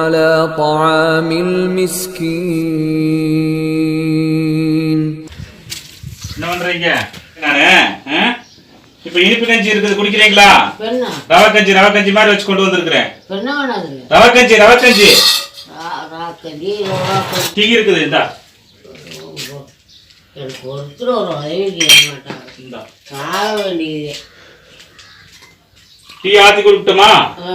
على طعام المسكين. என்ன பண்றீங்க? இப்ப இனிப்பு கஞ்சி இருக்குது குடிக்கிறீங்களா? ரவா கஞ்சி ரவ கஞ்சி மாதிரி வச்சு கொண்டு வந்திருக்கிறேன். ரவா கஞ்சி ரவா கஞ்சி. டீ இருக்குது இந்தா. எனக்கு ஒருத்தர் ஒரு உதவி செய்ய மாட்டாங்க. இந்தா. சாக வேண்டியது டீ ஆத்தி கொடுக்கட்டுமா? ஆ.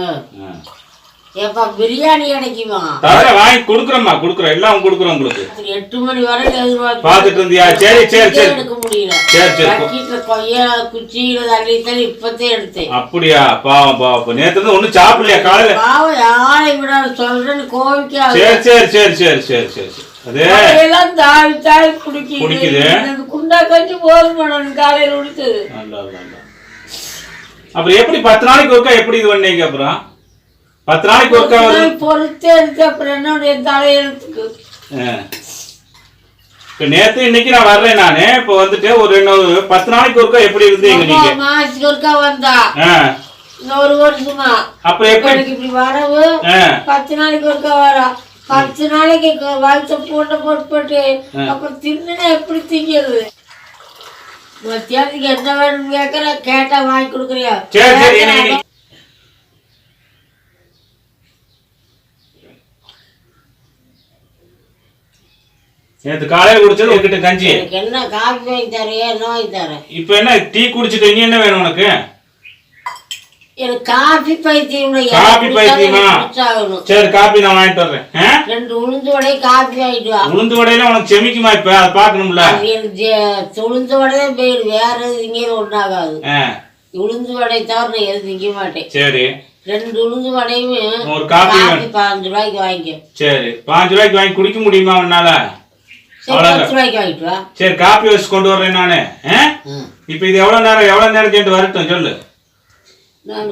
ஏப்பா பிரியாணி கிடைக்குமா தவிர வாங்கி கொடுக்குறோம்மா கொடுக்குறோம் எல்லாம் கொடுக்குறோம் உங்களுக்கு. எட்டு மணி வரைக்கும் எதிர்பார்த்து பார்த்துட்டு இருந்தியா? சரி சரி சரி. எடுக்க முடியல. சரி சரி பக்கெட்ல கொய்யா குச்சியில தள்ளி தள்ளி இப்பத்தே எடுத்தேன். அப்படியா? பாவம் பாவம் நேத்து இருந்து ஒண்ணும் சாப்பிடலையா? காலையில? பாவம் யாரை விட சொல்றேன்னு கோவிக்காது சரி சரி சரி சரி சரி சரி சரி. எல்லாம் குடிக்குது. எனக்கு குண்டா கஞ்சி போதும் மேடம் காலையில குடிச்சது அப்புறம் எப்படி பத்து நாளைக்கு ஒருக்கா எப்படி இது பண்ணீங்க அப்புறம்? பத்து நாளைக்கு ஒருக்கா வந்து பொறுத்தே எடுத்து அப்புறம் என்னுடைய தலையெழுத்துக்கு. ஆ. இப்ப நேத்து இன்னைக்கு நான் வர்றேன் நானு. இப்ப வந்துட்டு ஒரு இன்னொரு பத்து நாளைக்கு ஒருக்கா எப்படி இருந்தீங்க நீங்க? மாசத்துக்கு ஒருக்கா வந்தா. ஒரு வருஷமா. அப்புறம் எப்படி? இப்படி வரவு. பத்து நாளைக்கு ஒருக்கா வரா. பத்து நாளைக்கு வயித்த போட்டு போட்டு அப்புறம் தின்னுனா எப்படி திங்கிறது? மத்தியானத்துக்கு என்ன வேணும்னு கேட்கற கேட்டா வாங்கி கொடுக்குறியா? நேத்து காலையில குடிச்சது உங்ககிட்ட கஞ்சி. என்ன காஃபி வாங்கி தரையா என்ன வாங்கி தரேன் இப்ப என்ன டீ குடிச்சிட்டு இனி என்ன வேணும் உனக்கு? எனக்கு காஃபி பைத்தியம் காபி பைத்தியமா? சரி காப்பி நான் வாங்கிட்டு வர்றேன்? ரெண்டு உளுந்து வடையை காஃபி வாங்கிட்டு வா. உளுந்து வடையில உனக்கு செமிக்குமா இப்ப? அதை பாக்கணும்ல எனக்கு ஜெ- உளுந்து வடையே போயிடு வேற எது திங்கிறது ஒன்றாகாது. உளுந்து வடை தவிர நான் எதுவும் திங்க மாட்டேன். சரி. ரெண்டு உளுந்து வடையுமே ஒரு வேணும். பதினஞ்சு ரூபாய்க்கு வாங்கிக்க. சரி. பாஞ்சு ரூபாய்க்கு வாங்கி குடிக்க முடியுமா உன்னால? சரி காப்பி வச்சு கொண்டு வர்றேன் நானு. இப்ப இது எவ்வளவு நேரம் எவ்வளவு நேரம் சேர்ந்து வரட்டும் சொல்லு. நான்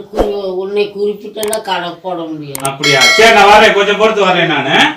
உன்னை குறிப்பிட்டா கணக்கு போட முடியும் அப்படியா? சரி நான் வரேன். கொஞ்சம் பொறுத்து வரேன் நான்.